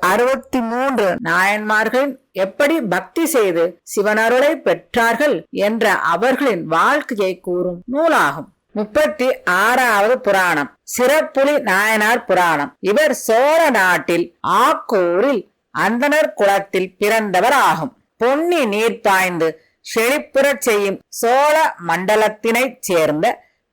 அறுபத்தி மூன்று நாயன்மார்கள் எப்படி பக்தி செய்து சிவனருளை பெற்றார்கள் என்ற அவர்களின் வாழ்க்கையை கூறும் நூலாகும். முப்பத்தி ஆறாவது புராணம். சிறப்புலி நாயனார் புராணம். இவர் சோழ நாட்டில் ஆக்கூரில் அந்தனர் குலத்தில் பிறந்தவர் ஆகும் பொன்னி நீர் பாய்ந்து செழிப்புறச் செய்யும் சோழ மண்டலத்தினைச் சேர்ந்த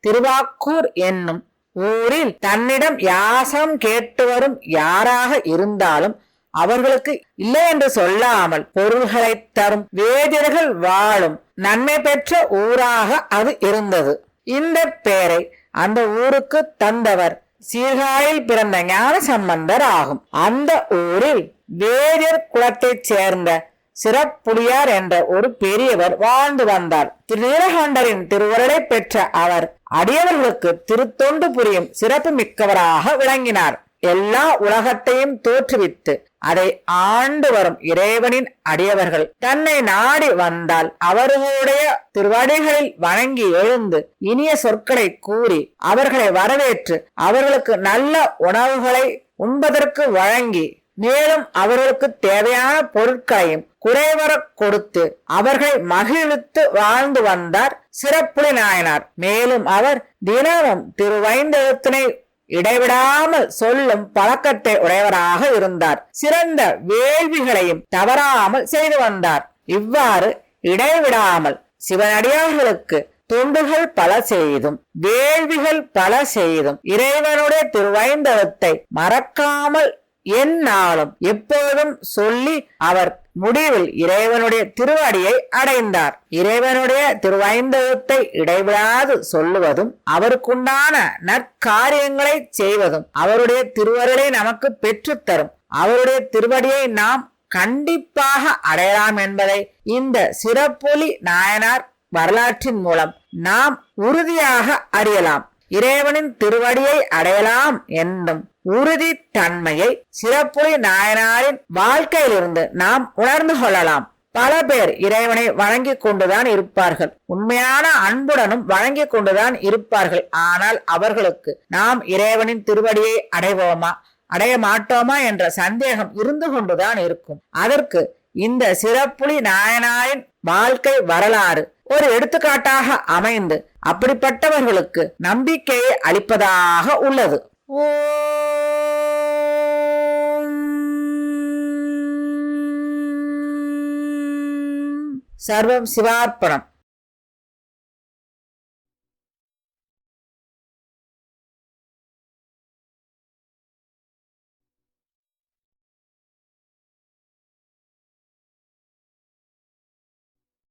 திருவாக்கூர் என்னும் ஊரில் தன்னிடம் யாசம் கேட்டு வரும் யாராக இருந்தாலும் அவர்களுக்கு இல்லை என்று சொல்லாமல் பொருள்களை தரும் வேதியர்கள் வாழும் நன்மை பெற்ற ஊராக அது இருந்தது. இந்த பெயரை அந்த ஊருக்கு தந்தவர் சீர்காழில் பிறந்த ஞான சம்பந்தர் ஆகும். அந்த ஊரில் வேதியர் குலத்தைச் சேர்ந்த சிறப்புலியார் என்ற ஒரு பெரியவர் வாழ்ந்து வந்தார். திருநீலகண்டரின் திருவருளை பெற்ற அவர் அடியவர்களுக்கு திருத்தொண்டு புரியும் சிறப்பு மிக்கவராக விளங்கினார். எல்லா உலகத்தையும் தோற்றுவித்து அதை ஆண்டு வரும் இறைவனின் அடியவர்கள் தன்னை நாடி வந்தால் அவர்களுடைய திருவடிகளில் வணங்கி எழுந்து இனிய சொற்களை கூறி அவர்களை வரவேற்று அவர்களுக்கு நல்ல உணவுகளை உண்பதற்கு வழங்கி மேலும் அவர்களுக்கு தேவையான பொருட்களையும் குறைவர கொடுத்து அவர்கள் மகிழ்த்து வாழ்ந்து வந்தார் சிறப்புலி நாயனார். மேலும் அவர் தினமும் திருவைந்தெழுத்தினை இடைவிடாமல் சொல்லும் பழக்கத்தை உடையவராக இருந்தார். சிறந்த வேள்விகளையும் தவறாமல் செய்து வந்தார். இவ்வாறு இடைவிடாமல் சிவனடியார்களுக்கு தொண்டுகள் பல செய்தும் வேள்விகள் பல செய்தும் இறைவனுடைய திருவைந்தவத்தை மறக்காமல் எந்நாளும் எப்போதும் சொல்லி அவர் முடிவில் இறைவனுடைய திருவடியை அடைந்தார். இறைவனுடைய திருவைந்தவத்தை இடைவிடாது சொல்லுவதும் அவருக்குண்டான நற்காரியங்களை செய்வதும் அவருடைய திருவருளை நமக்கு பெற்றுத்தரும் அவருடைய திருவடியை நாம் கண்டிப்பாக அடையலாம் என்பதை இந்த சிறப்பொலி நாயனார் வரலாற்றின் மூலம் நாம் உறுதியாக அறியலாம். இறைவனின் திருவடியை அடையலாம் என்னும் உறுதி தன்மையை சிறப்புலி நாயனாரின் வாழ்க்கையிலிருந்து நாம் உணர்ந்து கொள்ளலாம். பல பேர் இறைவனை வணங்கிக் கொண்டுதான் இருப்பார்கள். உண்மையான அன்புடனும் வணங்கிக் கொண்டுதான் இருப்பார்கள். ஆனால் அவர்களுக்கு நாம் இறைவனின் திருவடியை அடைவோமா அடைய மாட்டோமா என்ற சந்தேகம் இருந்து கொண்டுதான் இருக்கும். அதற்கு இந்த சிறப்புலி நாயனாரின் வாழ்க்கை வரலாறு ஒரு எடுத்துக்காட்டாக அமைந்து அப்படிப்பட்டவர்களுக்கு நம்பிக்கையை அளிப்பதாக உள்ளது. சர்வம் சிவார்ப்பணம்.